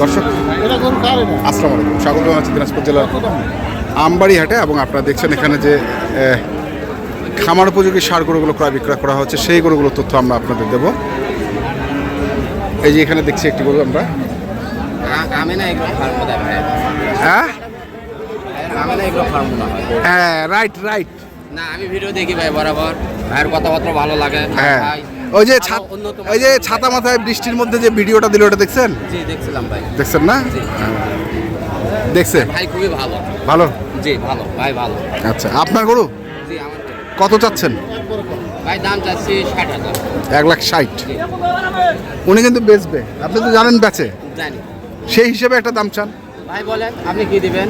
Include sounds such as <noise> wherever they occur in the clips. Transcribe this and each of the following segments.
দর্শক আসসালামু আলাইকুম। স্বাগত জানাচ্ছি দিনাজপুর জেলার আমবাড়ি হাটে এবং আপনারা দেখছেন এখানে যে খামার উপযোগী সার গরুগুলো ক্রয় বিক্রয় করা হচ্ছে সেই গরুগুলোর তথ্য আমরা আপনাদের দেব। এই যে এখানে দেখছি একটি গরু আমরা। হ্যাঁ? হয় হ্যাঁ রাইট রাইট না আমি ভিডিও দেখি ভাই বরাবর। ভাইয়ের কথাবার্তা ভালো লাগে হ্যাঁ। ওই যে ওই যে ছাতা মাথায় বৃষ্টির মধ্যে যে ভিডিওটা দিল ওটা দেখছেন? জি দেখছিলাম ভাই। দেখছেন না? দেখছে? ভাই খুবই ভালো। ভালো? জি ভালো। ভাই ভালো। আচ্ছা আপনার গরু? জি আমার কত চাচ্ছেন? ভাই দাম চাচ্ছি ষাট হাজার। এক লাখ ষাট। উনি কিন্তু বেচবে। আপনি তো জানেন বেচে। জানি। সেই হিসেবে একটা দাম চান। ভাই বলেন আপনি কি দিবেন?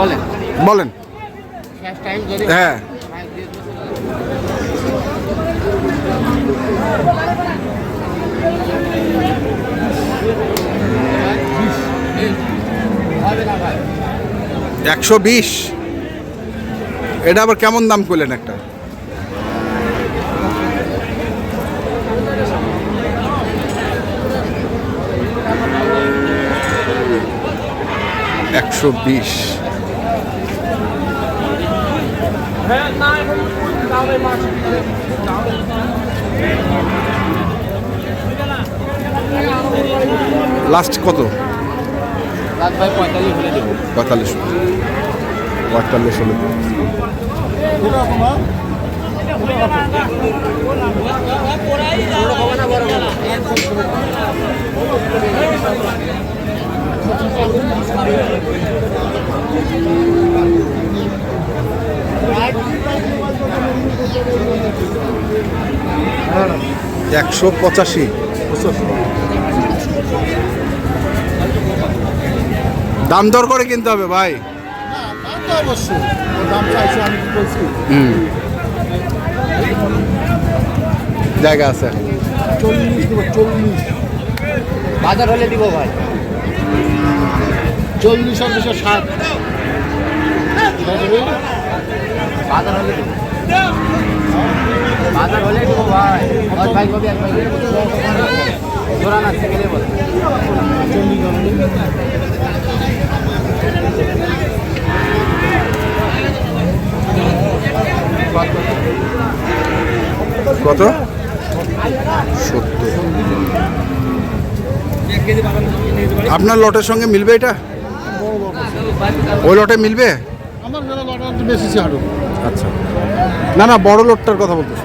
বলেন। বলেন। হ্যাঁ ভাই দিয়ে দিবেন। হবে না ভাই একশো বিশ। এটা আবার কেমন দাম করলেন একটা? একশো বিশ। লাস্ট কত? পঁয়তাল্লিশ পঁয়তাল্লিশ হলে। একশো পঁচাশি। দাম দর করে কিনতে হবে ভাই। দাম তো অবশ্যই। ওর দাম চাইছি আমি কি বলছি? জায়গা আছে। চল্লিশ দেবো চল্লিশ। বাজার হলে দিব ভাই। চল্লিশ আর দুশো ষাট। বাজার হলে বাজার হলে দিব ভাই। ভাই কবি এক ভাই। জোড়া না গেলে বলে। কত? সত্তর। আপনার লটের সঙ্গে মিলবে এটা? ওই লটে মিলবে? আমার বেশি ছাড়ো আচ্ছা। না না বড় লটটার কথা বলতেছি।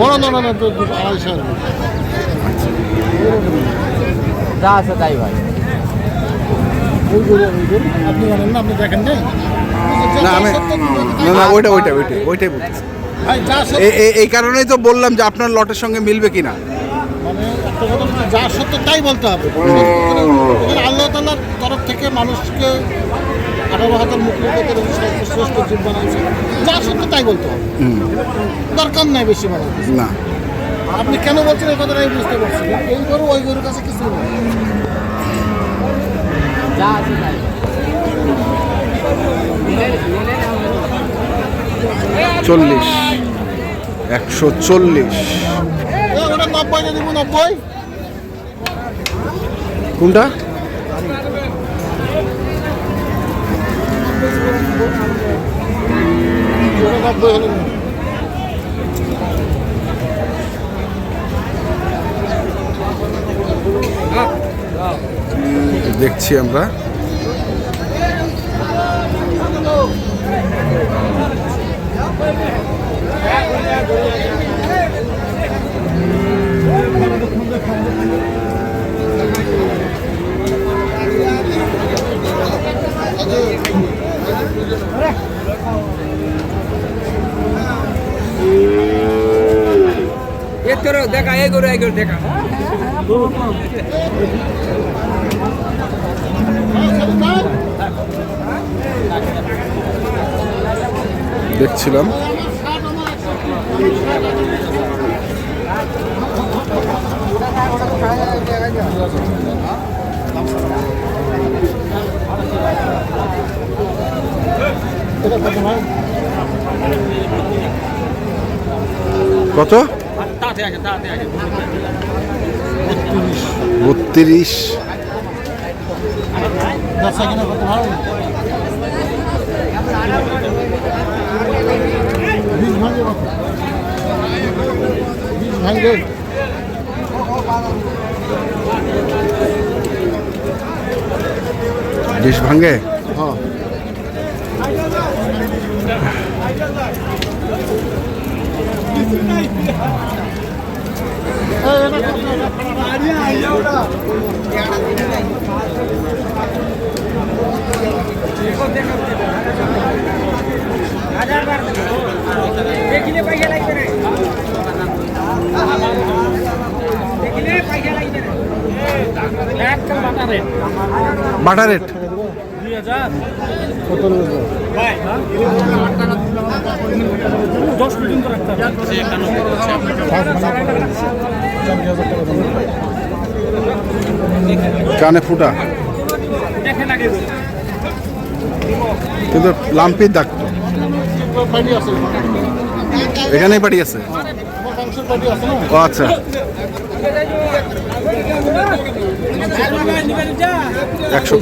বড় লটা না তো দুশো আড়াইশো আর কি। যা আছে তাই ভাই। আপনি জানেন না আপনি দেখেন নাই? না আমি না না ওইটা ওইটা ওইটাই ওইটাই এ- এই কারণেই তো বললাম যে আপনার লটের সঙ্গে মিলবে কিনা। মানে যা সত্য তাই বলতে হবে। আল্লাহ তাল্লার তরফ থেকে মানুষকে আঠারো হাজার জীব বানাইছে। যা সত্য তাই বলতে হবে। দরকার নাই বেশি বলার না। আপনি কেন বলছেন এই কথাটা আমি বুঝতে পারছি না। এই গরু ওই গরুর কাছে কিছু নেই। যা আছে তাই। চল্লিশ। একশো চল্লিশ। কোনটা? নব্বই হলে দেখছি আমরা। দেখা এই গরু এই গরু দেখা। দেখছিলাম। কত? বত্রিশ। ভাঙে? ভাঙ্গে হ্যাঁ দেখিলে পয়সা লাগবে রে দেখিলে পয়সা লাগবে রে একদম বাটা রেট দশ পর্যন্ত রাখতে হবে। কানে ফুটা। কিন্তু লাম্পির দাগ তো। এখানেই পাটি আছে? ও আচ্ছা। একশো।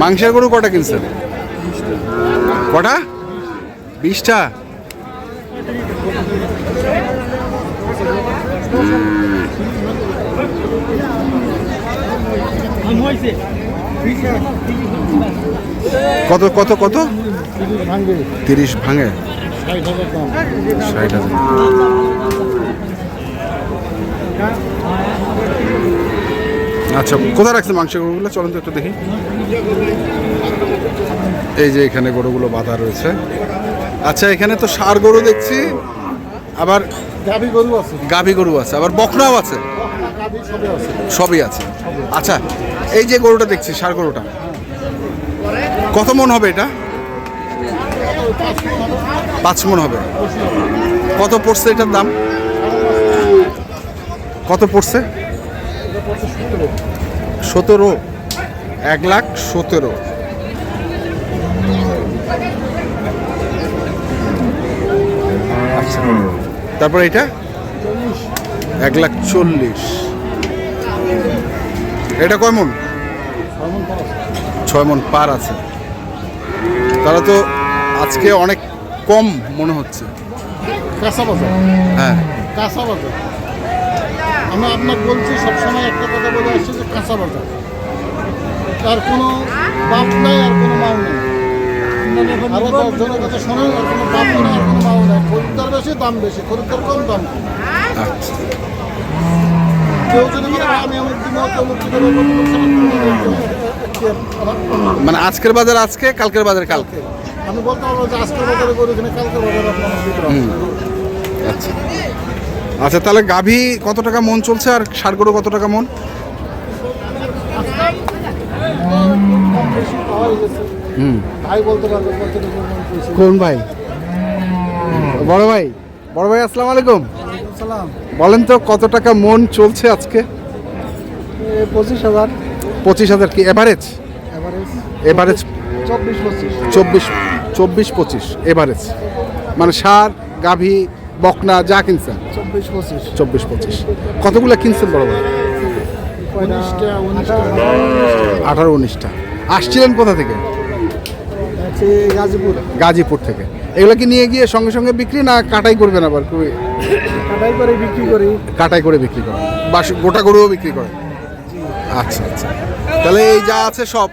মাংসের গরু কটা কিনছেন? কটা? বিশটা। কত কত কত? তিরিশ ভাঙে? ষাট হাজার। আচ্ছা কোথায় রাখছে মাংস গরুগুলো? চলুন তো একটু দেখি। এই যে এখানে গরুগুলো বাঁধা রয়েছে। আচ্ছা এখানে তো সার গরু দেখছি। আবার গাভি গরু আছে? গাভী গরু আছে আবার বকরাও আছে? সবই আছে। সবই আছে। আচ্ছা এই যে গরুটা দেখছি সার গরুটা কত মন হবে এটা? পাঁচ মন হবে। কত পড়ছে এটার দাম? কত পড়ছে? সতেরো। এক লাখ সতেরো। আচ্ছা। তারপর এটা? এক লাখ চল্লিশ। এটা কয় মন? ছয় মন পার আছে। তাহলে তো আজকে অনেক কম মনে হচ্ছে। কাঁচা বাজার? হ্যাঁ। কাঁচা বাজার? আমি আপনাকে বলছি সবসময় একটা কথা বলে আসছি যে কাঁচা বাজার। তার কোনো বাপ নাই আর কোনো মাও নেই। আরও দশজনের শোনেন আর কোনো বাপ নেই আর কোনো খরিদ্দার বেশি দাম বেশি। খরিদ্দার কম দাম। আচ্ছা। কেউ যদি আমি অমুক দিন অমুক মানে আজকের বাজার আজকে কালকের বাজার কালকে। আমি বলতে পারব যে আজকের বাজারে গরু কিনে কালকের বাজারে। আচ্ছা। আচ্ছা তাহলে গাভী কত টাকা মন চলছে আর ষাট গরু কত টাকা মন? হুম। তাই বলতে পারব মন কোন ভাই? বড় ভাই বড় ভাই আসসালামু আলাইকুম। বলেন তো কত টাকা মন চলছে আজকে? পঁচিশ হাজার। পঁচিশ হাজার কি এভারেজ এভারেজ এভারেজ চব্বিশ পঁচিশ। চব্বিশ চব্বিশ পঁচিশ এভারেজ মানে সার গাভী বকনা যা কিনছেন? চব্বিশ পঁচিশ। চব্বিশ পঁচিশ। কতগুলো কিনছেন বড় ভাই? আঠারো উনিশটা। আসছিলেন কোথা থেকে? গাজীপুর। গাজীপুর থেকে। এগুলো কি নিয়ে গিয়ে সঙ্গে সঙ্গে বিক্রি না কাটাই করবেন আবার? খুবই কাটাই করে বিক্রি করি। কাটাই করে বিক্রি করেন। বা গোটা গরুও বিক্রি করেন? আচ্ছা আচ্ছা। তাহলে এই যা আছে সব?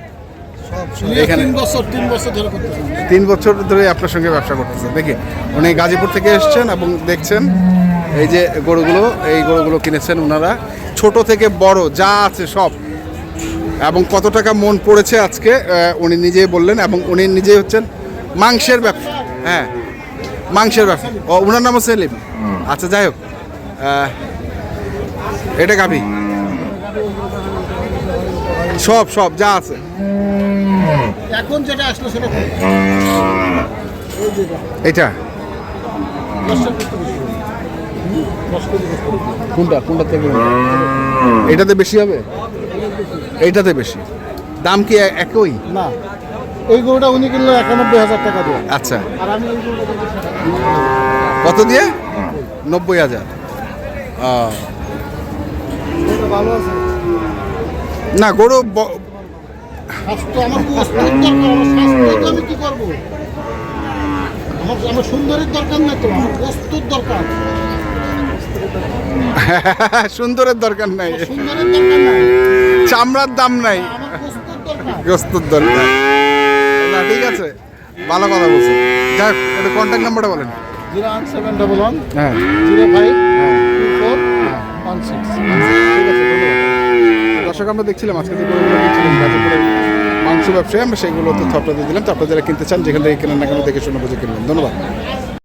এখানে- তিন বছর তিন বছর ধরে তিন বছর ধরে আপনার সঙ্গে ব্যবসা করতেছেন। দেখি উনি গাজীপুর থেকে এসেছেন এবং দেখছেন এই যে গরুগুলো এই গরুগুলো কিনেছেন ওনারা ছোট থেকে বড় যা আছে সব। এবং কত টাকা মন পড়েছে আজকে উনি নিজেই বললেন এবং উনি নিজেই হচ্ছেন মাংসের ব্যবসা। হ্যাঁ মাংসের ব্যবসা। ও ওনার নামও সেলিম। আচ্ছা যাই হোক। এটা গাভি। সব সব যা আছে। এখন যেটা আসলো সেটা? এটা। কোনটা? কোনটা থেকে? এটাতে বেশি হবে? এইটাতে বেশি। দাম কি একই? না। এই গরুটা উনি কিনলো একানব্বই হাজার টাকা দিয়ে। আচ্ছা। আর আমি এই গরুটা কিনছি ষাট হাজার। কত দিয়ে? নব্বই হাজার। ও, ভালো আছে? না গরু স্বাস্থ্য আমার দরকার আমার আমি কি করব? আমার আমার সুন্দরের দরকার নাই তো আমার দরকার। <laughs> সুন্দরের দরকার নাই। চামড়ার দাম নাই। আমার গোস্তুর দরকার। না ঠিক আছে। ভালো কথা বলছেন হোক একটু কন্ট্যাক্ট নাম্বারটা বলেন। Zero one seven double one হ্যাঁ। Zero five two four one six. ঠিক আছে দর্শক আমরা দেখছিলাম আজকে যে গরুগুলো কিনছিলাম গাজীপুরের মাংস ব্যবসায়ী আমরা সেইগুলো তো আপনাদের দিলাম। তো আপনারা যারা কিনতে চান যেখান থেকে কেনেন না কেন দেখে শুনে বুঝে কিনবেন। ধন্যবাদ।